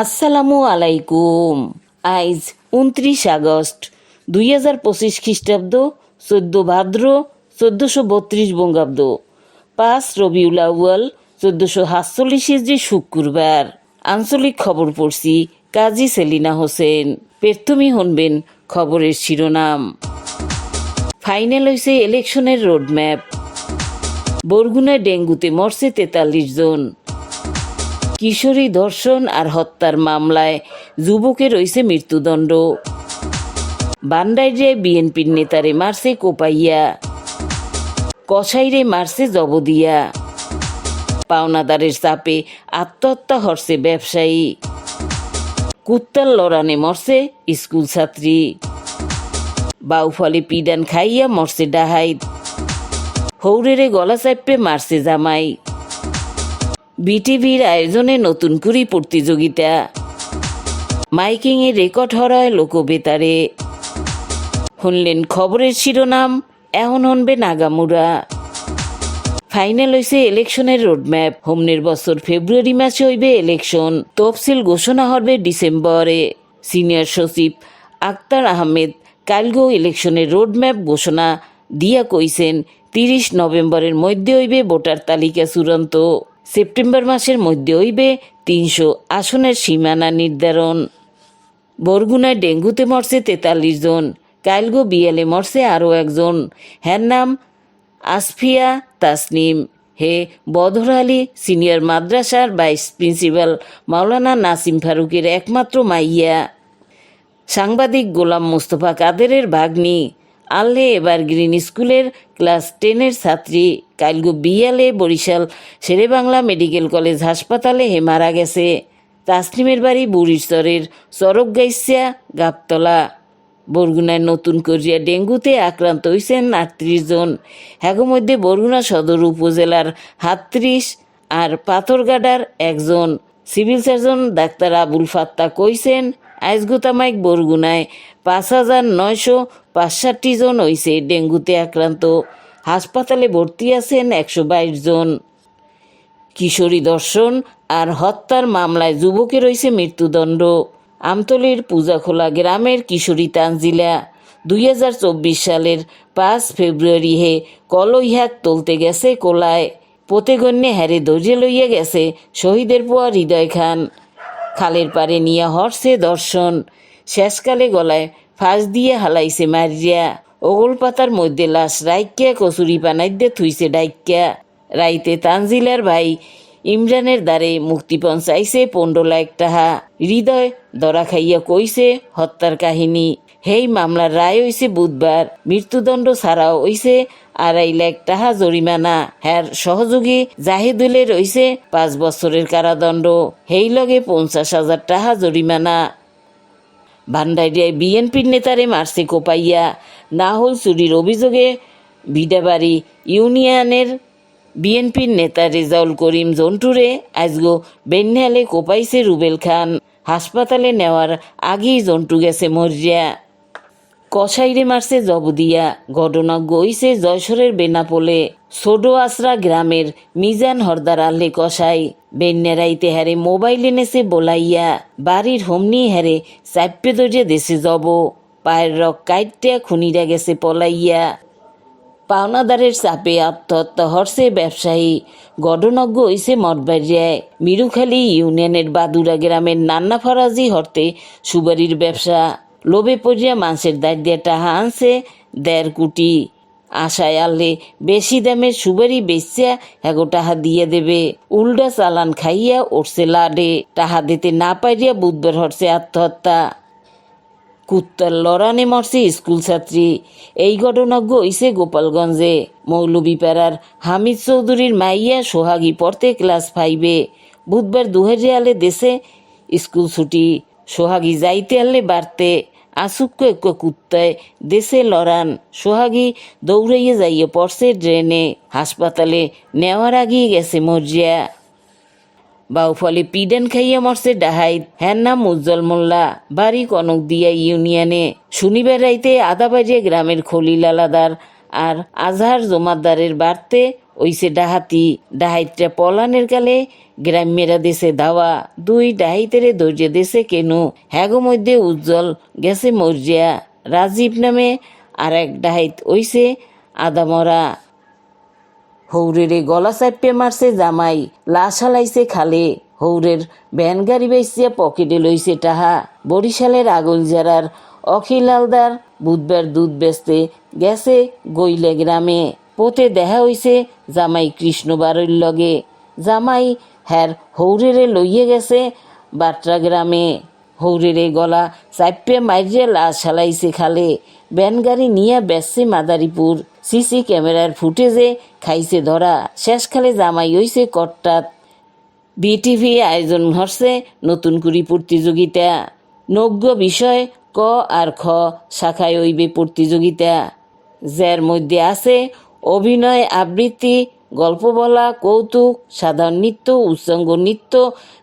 আসসালামু আলাইকুম। আইজ উনত্রিশ আগস্ট, দুই হাজার পঁচিশ খ্রিস্টাব্দ, চোদ্দ ভাদ্র, চোদ্দশো বত্রিশ বঙ্গাব্দ। পাঁচ রবিউল আউয়াল, চোদ্দশো সাতচল্লিশ ইসরি শুক্রবার। আঞ্চলিক খবর পড়ছি কাজী সেলিনা হোসেন। প্রথমেই হনবেন খবরের শিরোনাম। ফাইনাল হয়েছে ইলেকশনের রোডম্যাপ। বরগুনায় ডেঙ্গুতে মরছে তেতাল্লিশ জন। কিশোরী ধর্ষণ আর হত্যার মামলায় যুবকের রয়েছে মৃত্যুদণ্ড। বান্ডাইরে বিএনপির নেতারে মারছে কোপাইয়া। কসাইরে মারছে জবদিয়া। পাওনাদারের চাপে আত্মহত্যা হরছে ব্যবসায়ী। কুত্তার লড়ানে মরছে স্কুল ছাত্রী। বাউফলে পিডান খাইয়া মরছে ডাহাইত। হৌরেরে গলা চাপে মারছে জামাই। বিটিভির আয়োজনে নতুন কুড়ি প্রতিযোগিতা। মাইকিংয়ে রেকর্ড হরায় লোকবেতারে। শুনলেন খবরের শিরোনাম, এখন হনবে নাগামুরা ফাইনাল হয়েছে ইলেকশনের রোডম্যাপ হোমনের বছর ফেব্রুয়ারি মাসে হইবে ইলেকশন, তফসিল ঘোষণা হবে ডিসেম্বরে। সিনিয়র সচিব আক্তার আহমেদ কালগো ইলেকশনের রোডম্যাপ ঘোষণা দিয়া কইছেন, তিরিশ নভেম্বরের মধ্যে হইবে ভোটার তালিকা চূড়ান্ত। সেপ্টেম্বর মাসের মধ্যে হইবে তিনশো আসনের সীমানা নির্ধারণ। বরগুনায় ডেঙ্গুতে মরছে তেতাল্লিশ জন, কালগো বিয়ালে মরছে আরও একজন। হ্যার নাম আসফিয়া তাসনিম। হে বদর আলী সিনিয়র মাদ্রাসার ভাইস প্রিন্সিপাল মাওলানা নাসিম ফারুকের একমাত্র মাইয়া। সাংবাদিক গোলাম মোস্তফা কাদেরের ভাগ্নি। আল্লে এবার গ্রিন স্কুলের ক্লাস টেনের ছাত্রী। কালগো বিয়ালে বরিশাল শেরেবাংলা মেডিকেল কলেজ হাসপাতালে হে মারা গেছে। তাসলিমের বাড়ি বুড়িস্তরের চরক গাইসিয়া গাবতলা। বরগুনায় নতুন করিয়া ডেঙ্গুতে আক্রান্ত হয়েছেন আটত্রিশ জন। হ্যাগো মধ্যে বরগুনা সদর উপজেলার সাতত্রিশ আর পাথরগাডার একজন। Civil surgeon doctor Abul Fatta কইছেন আইজগুতামাইক বরগুনায় পাঁচ হাজার নয়শো পাঁচষট্টি জন হইছে ডেঙ্গুতে আক্রান্ত। হাসপাতালে ভর্তি আছেন একশো বাইশ জন। কিশোরী দর্শন আর হত্যার মামলায় যুবকের রয়েছে মৃত্যুদণ্ড। আমতলির পূজাখোলা গ্রামের কিশোরী তানজিলা দুই হাজার চব্বিশ সালের পাঁচ ফেব্রুয়ারি হে কলইহাক তুলতে গেছে কোলায়। পতেগণ্যে হ্যারে ধৈর্য লইয়া গেছে শহীদের পোয়া হৃদয় খান। খালের পারে নিয়ে হর্ষে দর্শন। শেষকালে গলায় ফাঁস দিয়ে হালাইছে মারিয়া। ওগল পাতার মধ্যে লাশ রাইক্যা কচুরি পানাইদ্যে থুইছে ডাইক্যা। রাইতে তানজিলার ভাই ইমরানের দ্বারে মুক্তিপণ চাইছে পণ্ডলা টাহা। হৃদয় দরা খাইয়া কইছে হত্যার কাহিনী। হেই মামলার রায় হইছে বুধবার। মৃত্যুদণ্ড ছাড়াও হইছে আড়াই লাখ টাহা জরিমানা। হ্যার সহযোগী জাহিদুলের রইছে পাঁচ বছরের কারাদণ্ড। হেই লগে পঞ্চাশ হাজার টাহা জরিমানা। ভান্ডারিয়ায় বিএনপির নেতারে মারছে কোপাইয়া। না হল চুরির অভিযোগে ভিডাবাড়ি ইউনিয়নের বিএনপির নেতা রেজাউল করিম জন্টুরে আজগো বেন্যালে কোপাইছে রুবেল খান। হাসপাতালে নেওয়ার আগেই জন্টু গেছে মরিয়া। কসাইরে মারছে জবদিয়া। ঘটনা গইছে জয়সরের বেনাপোলে। সোডো আসরা গ্রামের মিজান হরদার আল্লে কসাই। বেন্যারাইতে হারে মোবাইল এনেছে বলাইয়া। বাড়ির হোমনি হারে চাপ্পে দরিয়া দেশে যাব পায়ের রক কাইটিয়া খুনিরা গেছে পলাইয়া। পাওনাদারের চাপে আত্মহত্যা হরছে ব্যবসায়ী। গডনজ্ঞ হইছে মঠবাড়িয়ায়। মিরুখালী ইউনিয়নের বাদুরা গ্রামের নান্না ফরাজি হরতে সুবারির ব্যবসা। লোভে পড়িয়া মাংসের দাঁড়িয়ে টাহা আনছে, দেড় কোটি আশায় আনলে বেশি দামের সুবারি বেচিয়া এগো টাহা দিয়ে দেবে। উল্টা চালান খাইয়া উঠছে লাডে, টাহা দিতে না পাইয়া বুধবার হরছে আত্মহত্যা। কুত্তার লড়ানে মরছে স্কুল ছাত্রী। এই ঘটনাজ্ঞ হইছে গোপালগঞ্জে। মৌলবীপাড়ার হামিদ চৌধুরীর মাইয়া সোহাগী পড়তে ক্লাস ফাইভে। বুধবার আলে দেশে স্কুল ছুটি। সোহাগী যাইতে আনলে বাড়তে। আসুক্য এক কুত্তায় দেশে লড়ান। সোহাগী দৌড়াইয়ে যাইয়ে পড়ছে ড্রেনে। হাসপাতালে নেওয়ার আগেই গেছে মর্জিয়া। বাউফলে পিডেন খাইয়া মরছে ডাহাইত হ্যার নাম উজ্জ্বল মোল্লা। বাড়ি কনক দিয়া ইউনিয়নে। শনিবার রাইতে আদাবাজিয়া গ্রামের খলিল আলাদার আর আজহার জমাদ্দারের বাড়তে ওইসে ডাহাতি। ডাহাইতরা পলানের কালে গ্রাম্যেরা দেশে দাওয়া। দুই ডাহাইতেরে ধৈর্য দেশে কেন। হ্যাগো মধ্যে উজ্জ্বল গেছে মর্জিয়া। রাজীব নামে আর এক ডাহাইত ওইসে আদামরা। হৌরেরে গলা চাপে মারছে জামাই, লাশ হালাইছে খালে। হৌরের ভ্যান গাড়ি বেসিয়া পকেটে লইছে টাহা। বরিশালের আগল জারার অখিল হালদার বুধবার দুধ বেচতে গেছে গইলে গ্রামে। পোতে দেখা হইছে জামাই কৃষ্ণ বাড়ির লগে। জামাই হ্যার হৌরেরে লইয়ে গেছে। বাট্রা গ্রামে হৌরেরে গলা চাপে মাইরে লাশ হালাইছে খালে। ব্যান গাড়ি নিয়ে বেসছে মাদারীপুর। সিসি ক্যামেরার ফুটেজে খাইছে ধরা। শেষখালে জামাই হইছে কট্টাত। বিটিভি আয়োজন হরছে নতুন করি প্রতিযোগিতা। নজ্ঞ বিষয় ক আর খ শাখায় হইবে প্রতিযোগিতা। যার মধ্যে আছে অভিনয় আবৃত্তি গল্প বলা, কৌতুক, সাধারণ নৃত্য, উচ্চাঙ্গ নৃত্য,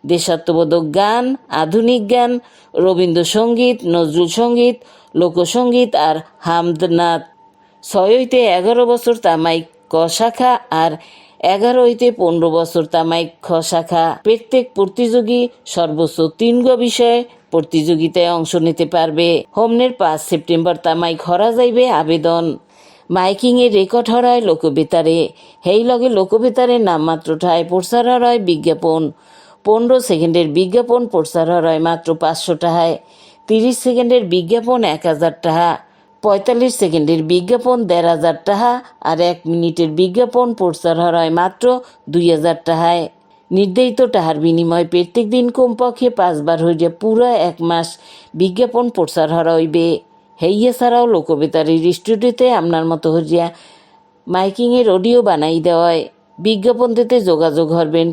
দেশাত্মবোধক গান, আধুনিক গান রবীন্দ্রসঙ্গীত, নজরুল সংগীত, লোকসঙ্গীত আর হামদনাথ ছয় হইতে এগারো বছর তামাইক ক শাখা আর এগারো হইতে পনেরো বছর তামাইক খ শাখা। প্রত্যেক প্রতিযোগী সর্বোচ্চ তিন গ বিষয়ে প্রতিযোগিতায় অংশ নিতে পারবে। হোমনের পাঁচ সেপ্টেম্বর তামাইক হরা যাইবে আবেদন। মাইকিং এর রেকর্ড হরায় লোকবেতারে। হেই লগে লোকবেতারে নামমাত্র ঠায় প্রচার হরায় বিজ্ঞাপন। পনেরো সেকেন্ডের বিজ্ঞাপন প্রচার হরায় মাত্র পাঁচশো টাকায় তিরিশ সেকেন্ডের বিজ্ঞাপন এক হাজার টাকা পঁয়তাল্লিশ সেকেন্ডের বিজ্ঞাপন দেড় হাজার টাকা আর এক মিনিটের বিজ্ঞাপন প্রচার হরায় মাত্র দুই হাজার টাকায় নির্ধারিত টাহার বিনিময়ে প্রত্যেক দিন কমপক্ষে পাঁচবার হইয়া পুরো এক মাস বিজ্ঞাপন প্রচার হরা হইবে হেইয়া ছাড়াও লোকবেতারির স্টুডিওতে আপনার মতো হইয়া মাইকিংয়ের অডিও বানাই দেওয়ায় বিজ্ঞাপন দিতে যোগাযোগ হরবেন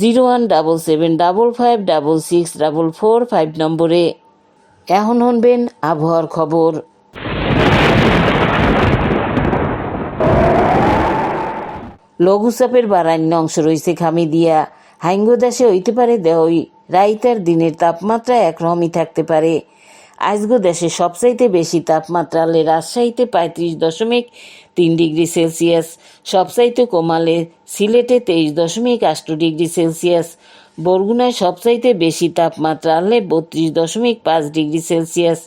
zero one double seven double five double six double four five নম্বরে। এখন শুনবেন আবহাওয়ার খবর। লঘুচাপের বারান্য অংশ রয়েছে খামি দিয়া হাইঙ্গ দেশে হইতে পারে দেহই। রাইতার দিনের তাপমাত্রা একরমই থাকতে পারে। আজগো দেশে সবচাইতে বেশি তাপমাত্রা হলে রাজশাহীতে পঁয়ত্রিশ দশমিক তিন ডিগ্রি সেলসিয়াস, সবচাইতে কমালে সিলেটে তেইশ দশমিক আষ্ট ডিগ্রি সেলসিয়াস, বরগুনায় সবচাইতে বেশি তাপমাত্রা আনলে বত্রিশ দশমিক পাঁচ ডিগ্রি সেলসিয়াস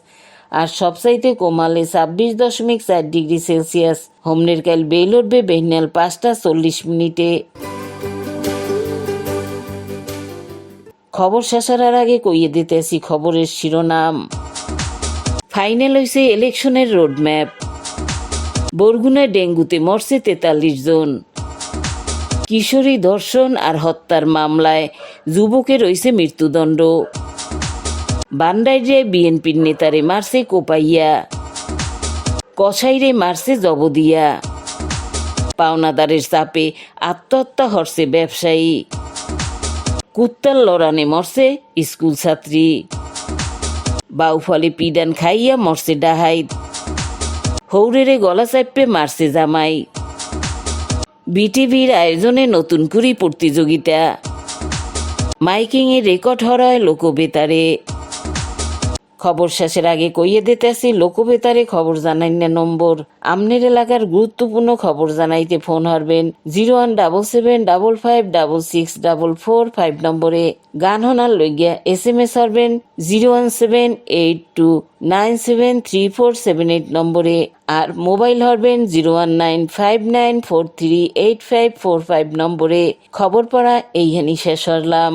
আর সবচাইতে কমালে ছাব্বিশ দশমিক চার ডিগ্রি সেলসিয়াস। হোমনের কাল বেল উঠবে বেহনাল পাঁচটা চল্লিশ মিনিটে। খবর শেষ হওয়ার আগে কইয়ে দিতেছি খবরের শিরোনাম। ফাইনাল হয়েছে ইলেকশনের রোডম্যাপ। বরগুনায় ডেঙ্গুতে মরছে তেতাল্লিশ জন। কিশোরী ধর্ষণ আর হত্যার মামলায় যুবকের রয়েছে মৃত্যুদণ্ড। বান্ডাইরে বিএনপির নেতারে মারছে কোপাইয়া। কসাইরে মারছে জবদিয়া। পাওনাদারের চাপে আত্মহত্যা হরছে ব্যবসায়ী। কুত্তার লড়ানে মরছে স্কুল ছাত্রী। বাউফলে পিডান খাইয়া মরছে ডাহাইত। হৌরেরে গলা চাপে মারছে জামাই। বিটিভির আয়োজনে নতুন করি প্রতিযোগিতা। মাইকিংয়ে রেকর্ড হরায় লোকবেতারে। খবর শেষের আগে কইয়ে দিতেছি লোকবেতারে খবর জানাই না নম্বর। আমনের এলাকার গুরুত্বপূর্ণ খবর জানাইতে phone হারবেন zero one double seven double five double six double four five নম্বরে। গান হনার লইগিয়া S M S হারবেন zero one seven eight two nine seven three four seven eight নম্বরে। আর mobile হরবেন zero one nine five nine four three eight five four five নম্বরে। খবর পড়া এইখানি শেষ হরলাম